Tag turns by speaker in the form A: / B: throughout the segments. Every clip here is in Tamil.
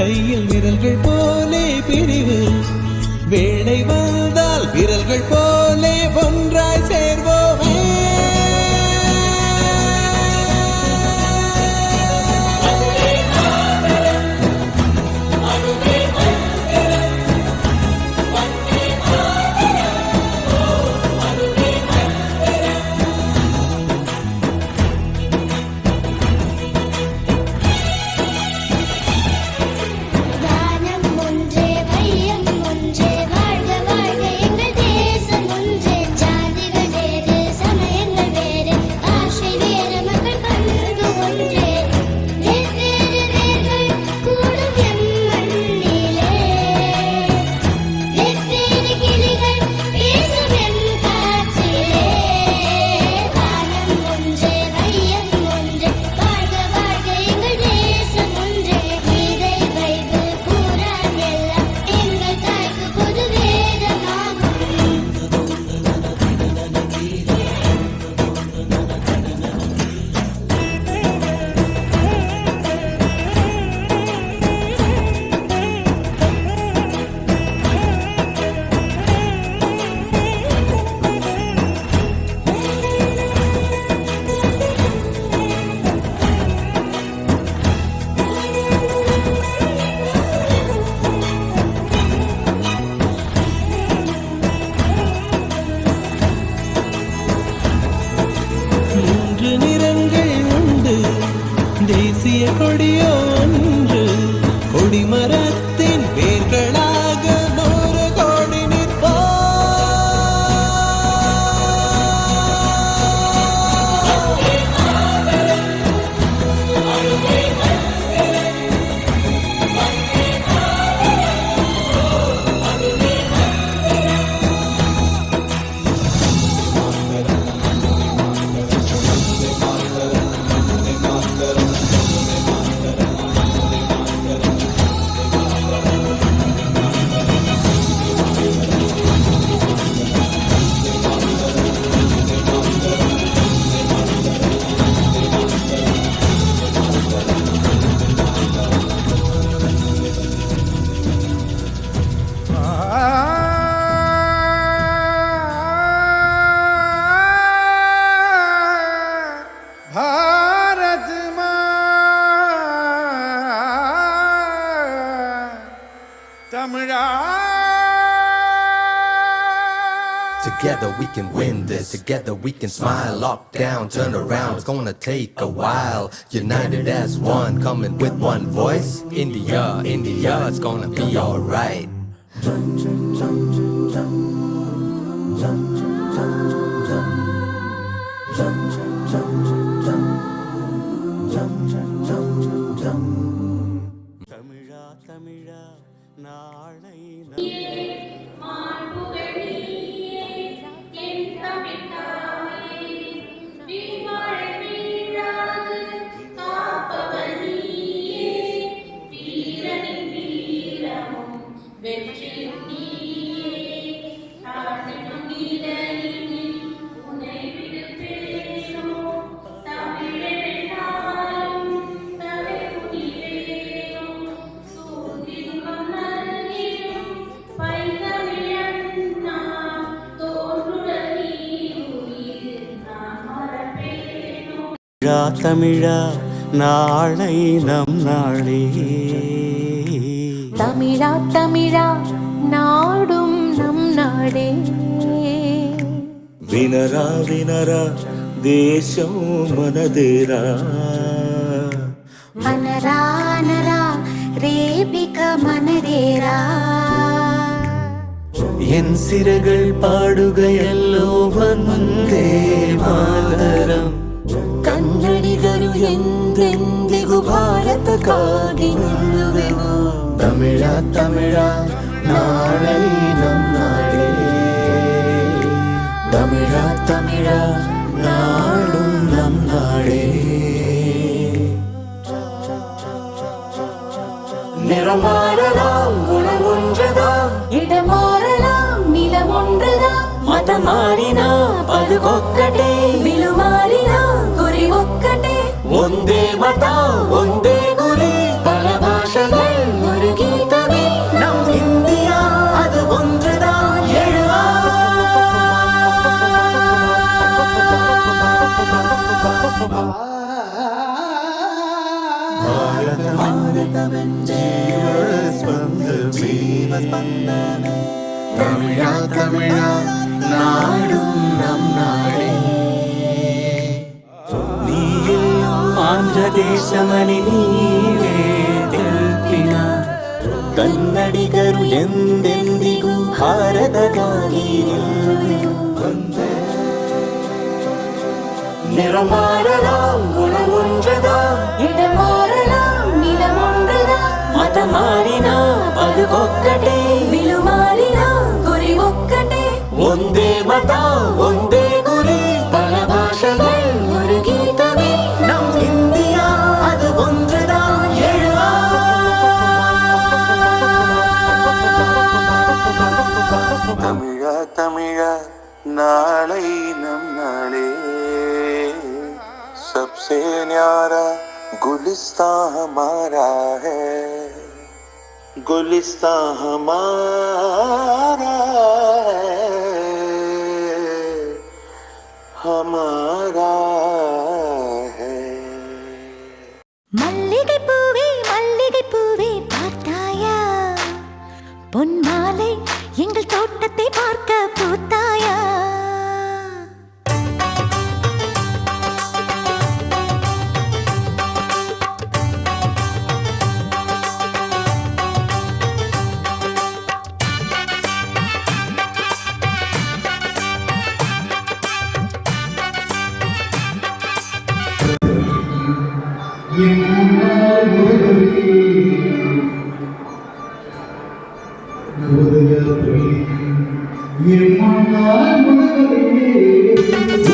A: கையில் விரல்கள்
B: Together we can win this. Together we can smile. Lock down, turn around. It's gonna take a while. United as one, coming with one voice. India, India, it's gonna be alright.
C: Tamizha Tamizha நாளை தமிழா நாளை நம் நாளே.
D: தமிழா தமிழா நாடும் நம் நாடே.
C: வினரா வினரா தேசம்
D: மனதேரா. அனரானரா ரேபிக மனதேரா.
C: என் சிறகள் பாடுகையல்லோ வந்தே மாதரம்.
D: ಎಂದೆಂದಿಗೂ ಭಾರತಕ್ಕಾಗಿ ನಿಲ್ಲುವೆವು
B: ತಮಿಳ ತಮಿಳ ನಾಳೆ ನಮ್ಮ ನಾಡೇ ತಮಿಳ ತಮಿಳ ನಾಡು ನಮ್ಮ ನಾಡೇ
C: நிறமாறலாம் குணம் ஒன்றுதான்
D: இடமாறலாம் நிலம் ஒன்றுதான்
C: மதம்
D: மாறினா பது கொக்கட்டே விழுமாறினா
C: ಒಂದೇ ಮತ ಒಂದೇ ಗುರಿ.
D: ಪರ ಭಾಷೆಗೆ ஒரு கீதமே
E: நம் இந்தியா அது ஒன்றுதான் எழுவா தமிழா தமிழா நாடும் நம் நாடே ಎಂದೆಂದಿಗೂ ಭಾರತಕ್ಕಾಗಿ ನಿಲ್ಲುವೆವು நிறம் மாறலாம் குணம் ஒன்றுதான்
F: இடம் மாறலாம் நிலம் ஒன்றுதான்
E: మతం మారినా బతుకొక్కటే
F: విలు మారినా గురి ఒక్కటే
E: ಒಂದೇ ಮತ ಒಂದೇ ಗುರಿ பல பாஷைகள்
G: न्यारा गुलिस्तां हमारा है गुलिस्तां हमारा है हमारा है
D: மல்லிகை பூவே மல்லிகை பூவே பார்த்தாயா பொன் மாலை எங்கள் தோட்டத்தை பார்க்க பூத்தாயா மல்லிகை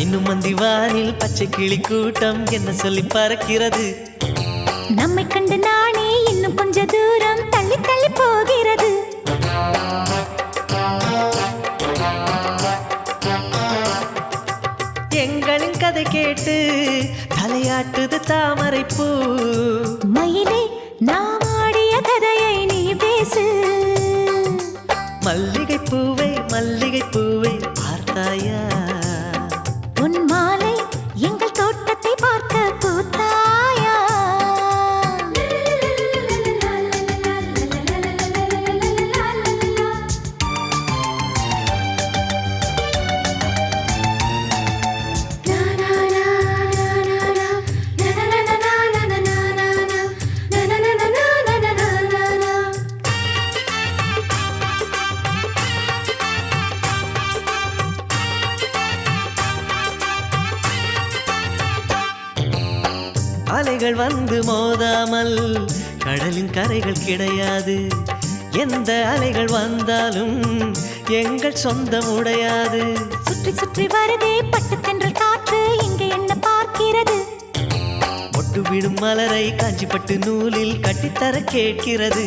H: இன்னும் மந்தி வானில் பச்சை கிளி கூட்டம் என்ன சொல்லி பறக்கிறது?
D: நம்மை கண்டு நானே இன்னும் கொஞ்ச தூரம் தள்ளி தள்ளி போகிறது.
H: எங்களின் கதை கேட்டு தலையாட்டுது தாமரை பூ.
D: மயிலே நாம் ஆடிய கதையை நீ பேசு.
H: மல்லிகை பூவே மல்லிகை பூவே பார்த்தாயா? அலைகள் வந்து மோதாமல் கடலின் கரைகள் கிடையாது. எந்த அலைகள் வந்தாலும் எங்கள் சொந்தம் உடையாது.
D: சுற்றி சுற்றி வருதே பட்டுத்தென்றல் காற்று இங்கே என்ன பார்க்கிறது?
H: மொட்டு விடும் மலரை காஞ்சிப்பட்டு நூலில் கட்டித்தர கேட்கிறது.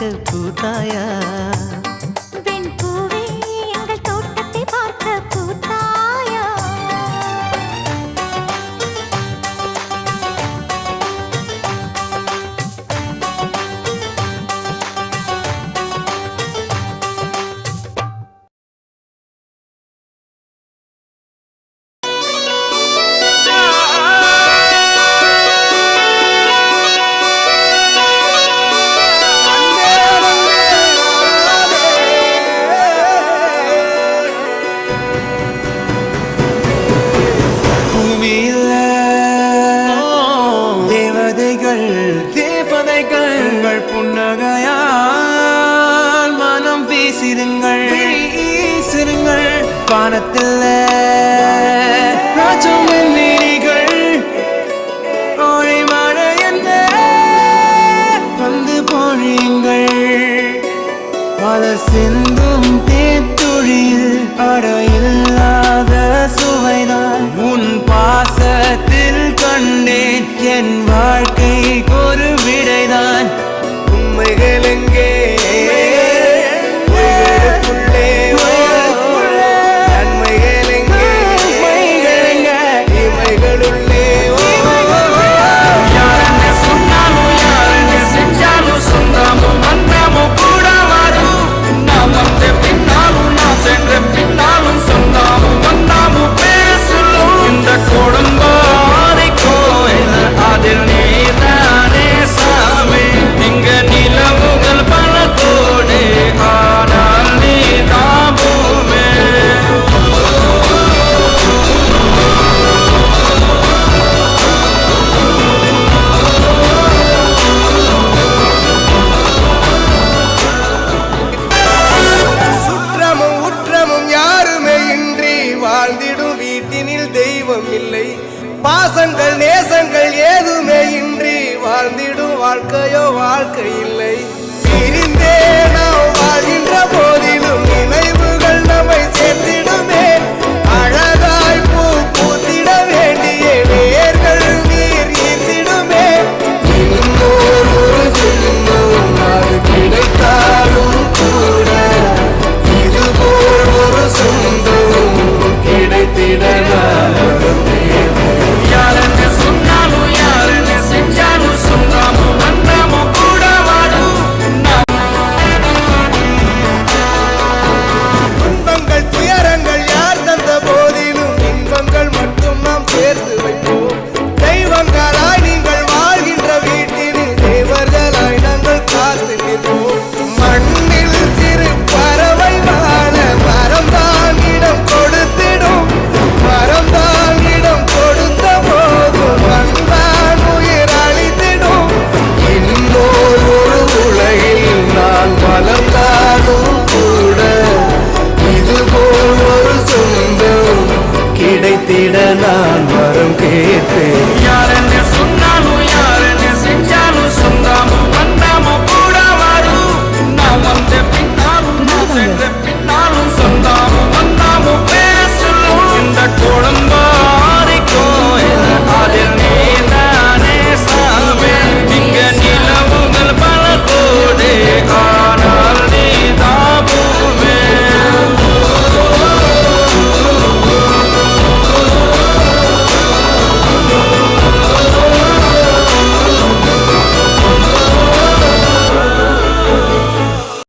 D: பூத்தாயா
I: பொழியுங்கள் மலர் சிந்தும் தேத்துழியில் அட இல்லாத சுவைதான். உன் பாசத்தில் கண்டேன் என் வாழ்க்கை